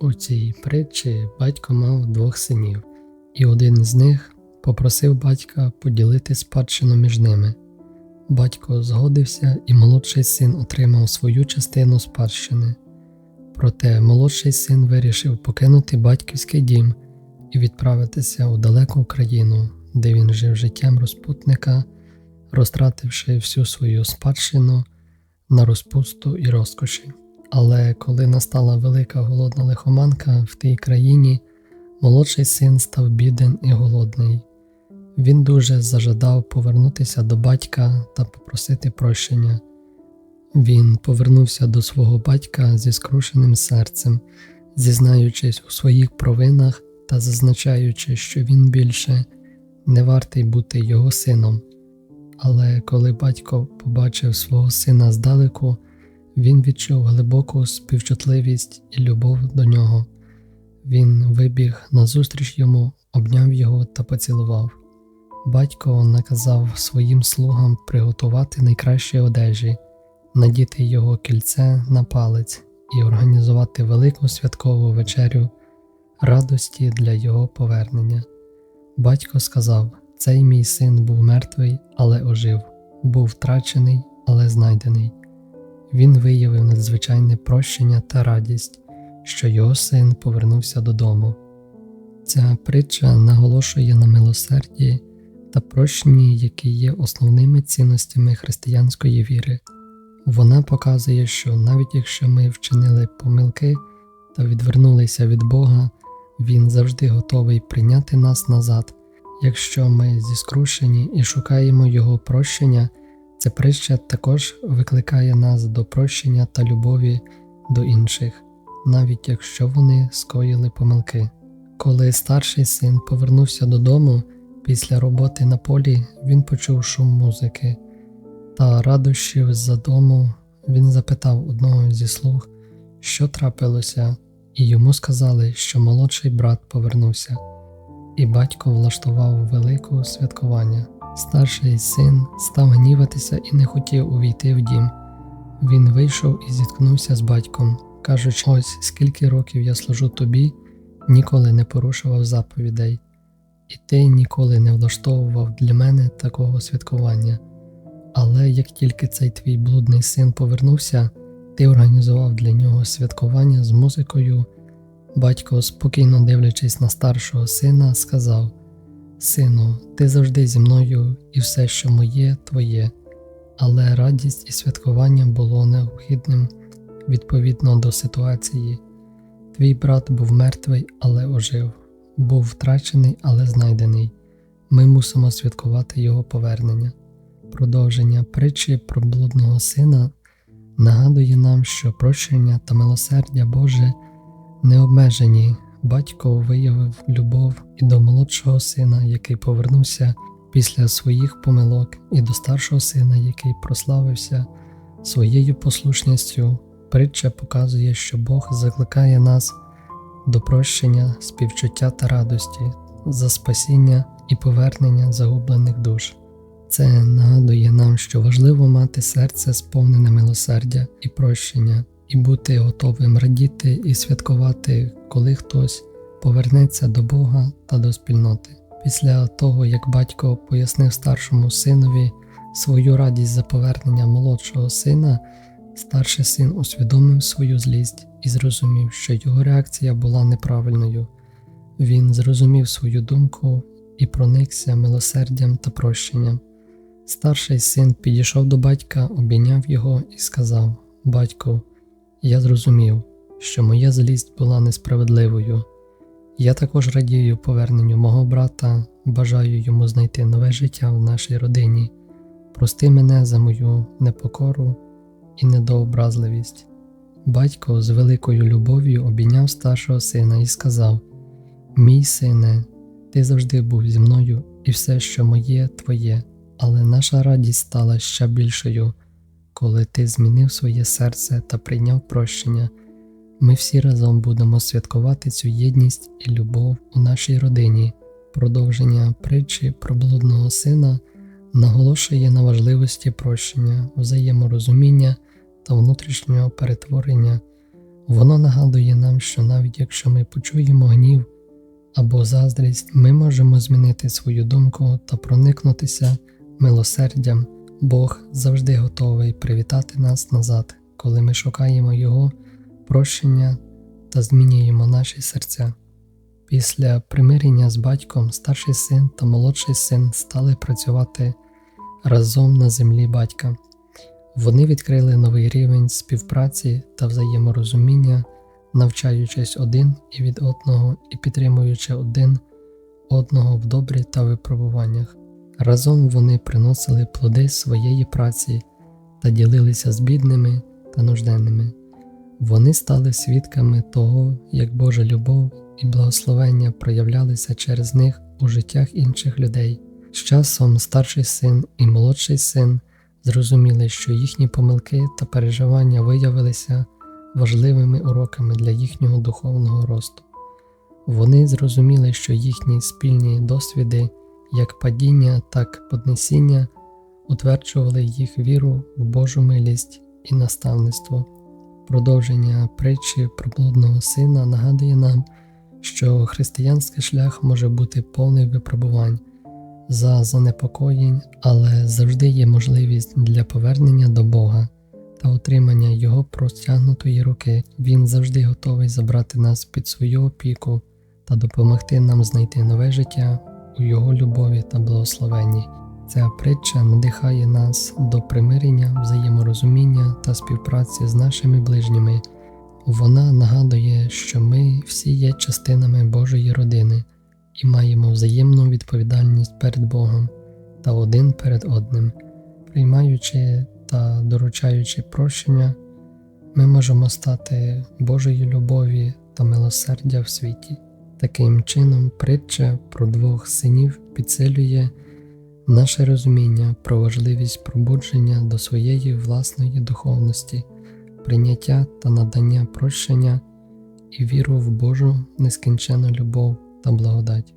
У цій притчі батько мав двох синів, і один з них попросив батька поділити спадщину між ними. Батько згодився, і молодший син отримав свою частину спадщини. Проте молодший син вирішив покинути батьківський дім і відправитися у далеку країну, де він жив життям розпутника, розтративши всю свою спадщину на розпусту і розкоші. Але коли настала велика голодна лихоманка в тій країні, молодший син став біден і голодний. Він дуже зажадав повернутися до батька та попросити прощення. Він повернувся до свого батька зі скрушеним серцем, зізнаючись у своїх провинах та зазначаючи, що він більше не вартий бути його сином. Але коли батько побачив свого сина здалеку, він відчув глибоку співчутливість і любов до нього. Він вибіг назустріч йому, обняв його та поцілував. Батько наказав своїм слугам приготувати найкращі одежі, надіти його кільце на палець і організувати велику святкову вечерю радості для його повернення. Батько сказав: Цей мій син був мертвий, але ожив, був втрачений, але знайдений. Він виявив надзвичайне прощення та радість, що його син повернувся додому. Ця притча наголошує на милосерді та прощенні, які є основними цінностями християнської віри. Вона показує, що навіть якщо ми вчинили помилки та відвернулися від Бога, Він завжди готовий прийняти нас назад. Якщо ми зіскрушені і шукаємо Його прощення, ця притча також викликає нас до прощення та любові до інших, навіть якщо вони скоїли помилки. Коли старший син повернувся додому після роботи на полі, він почув шум музики та радощів з-за дому. Він запитав одного зі слуг, що трапилося, і йому сказали, що молодший брат повернувся, і батько влаштував велике святкування. Старший син став гніватися і не хотів увійти в дім. Він вийшов і зіткнувся з батьком, кажучи: ось скільки років я служу тобі, ніколи не порушував заповідей, і ти ніколи не влаштовував для мене такого святкування. Але як тільки цей твій блудний син повернувся, ти організував для нього святкування з музикою. Батько, спокійно дивлячись на старшого сина, сказав: Сину, ти завжди зі мною, і все, що моє, твоє, але радість і святкування було необхідним відповідно до ситуації. Твій брат був мертвий, але ожив, був втрачений, але знайдений. Ми мусимо святкувати його повернення. Продовження притчі про блудного сина нагадує нам, що прощення та милосердя Боже не обмежені. Батько виявив любов і до молодшого сина, який повернувся після своїх помилок, і до старшого сина, який прославився своєю послушністю. Притча показує, що Бог закликає нас до прощення, співчуття та радості, за спасіння і повернення загублених душ. Це нагадує нам, що важливо мати серце сповнене милосердя і прощення, і бути готовим радіти і святкувати, коли хтось повернеться до Бога та до спільноти. Після того, як батько пояснив старшому синові свою радість за повернення молодшого сина, старший син усвідомив свою злість і зрозумів, що його реакція була неправильною. Він зрозумів свою думку і проникся милосердям та прощенням. Старший син підійшов до батька, обійняв його і сказав: Батько, я зрозумів, що моя злість була несправедливою. Я також радію поверненню мого брата, бажаю йому знайти нове життя в нашій родині. Прости мене за мою непокору і недообразливість. Батько з великою любов'ю обійняв старшого сина і сказав: Мій сине, ти завжди був зі мною, і все, що моє, твоє але наша радість стала ще більшою, коли ти змінив своє серце та прийняв прощення. Ми всі разом будемо святкувати цю єдність і любов у нашій родині. Продовження притчі про блудного сина наголошує на важливості прощення, взаєморозуміння та внутрішнього перетворення. Воно нагадує нам, що навіть якщо ми почуємо гнів або заздрість, ми можемо змінити свою думку та проникнутися милосердям. Бог завжди готовий привітати нас назад, коли ми шукаємо Його прощення та змінюємо наші серця. Після примирення з батьком старший син та молодший син стали працювати разом на землі батька. Вони відкрили новий рівень співпраці та взаєморозуміння, навчаючись один і від одного і підтримуючи один одного в добрі та випробуваннях. Разом вони приносили плоди своєї праці та ділилися з бідними та нужденними. Вони стали свідками того, як Божа любов і благословення проявлялися через них у життях інших людей. З часом старший син і молодший син зрозуміли, що їхні помилки та переживання виявилися важливими уроками для їхнього духовного росту. Вони зрозуміли, що їхні спільні досвіди, як падіння, так поднесіння, утверджували їх віру в Божу милість і наставництво. Продовження притчі про блудного сина нагадує нам, що християнський шлях може бути повний випробувань за занепокоєнь, але завжди є можливість для повернення до Бога та отримання Його простягнутої руки. Він завжди готовий забрати нас під свою опіку та допомогти нам знайти нове життя у Його любові та благословенні. Ця притча надихає нас до примирення, взаєморозуміння та співпраці з нашими ближніми. Вона нагадує, що ми всі є частинами Божої родини і маємо взаємну відповідальність перед Богом та один перед одним. Приймаючи та доручаючи прощення, ми можемо стати Божої любові та милосердя в світі. Таким чином, притча про двох синів підсилює наше розуміння про важливість пробудження до своєї власної духовності, прийняття та надання прощення і віру в Божу нескінчену любов та благодать.